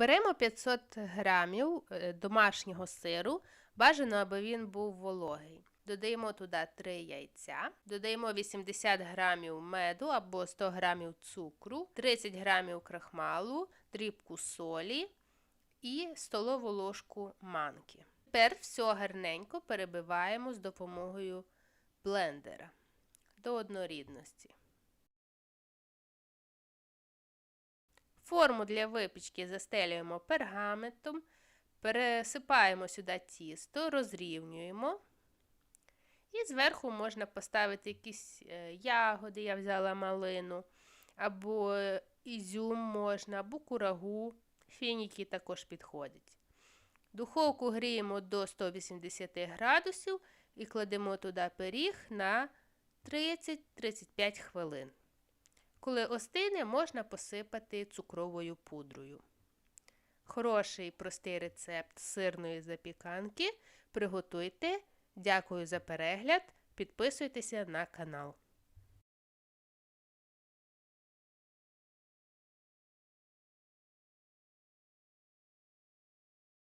Беремо 500 грамів е, домашнього сиру. Бажано, аби він був вологий. Додаємо туди 3 яйця, додаємо 80 грамів меду або 100 грамів цукру, 30 грамів крахмалу, дрібку солі і столову ложку манки. Тепер все гарненько перебиваємо з допомогою блендера до однорідності. Форму для випічки застелюємо пергаментом, пересипаємо сюди тісто, розрівнюємо. І зверху можна поставити якісь е, ягоди, я взяла малину, або ізюм можна, або курагу. Фініки також підходять. Духовку гріємо до 180 градусів і кладемо туди пиріг на 30-35 хвилин. Коли остине, можна посипати цукровою пудрою. Хороший простий рецепт сирної запіканки. Приготуйте. Дякую за перегляд. Підписуйтеся на канал.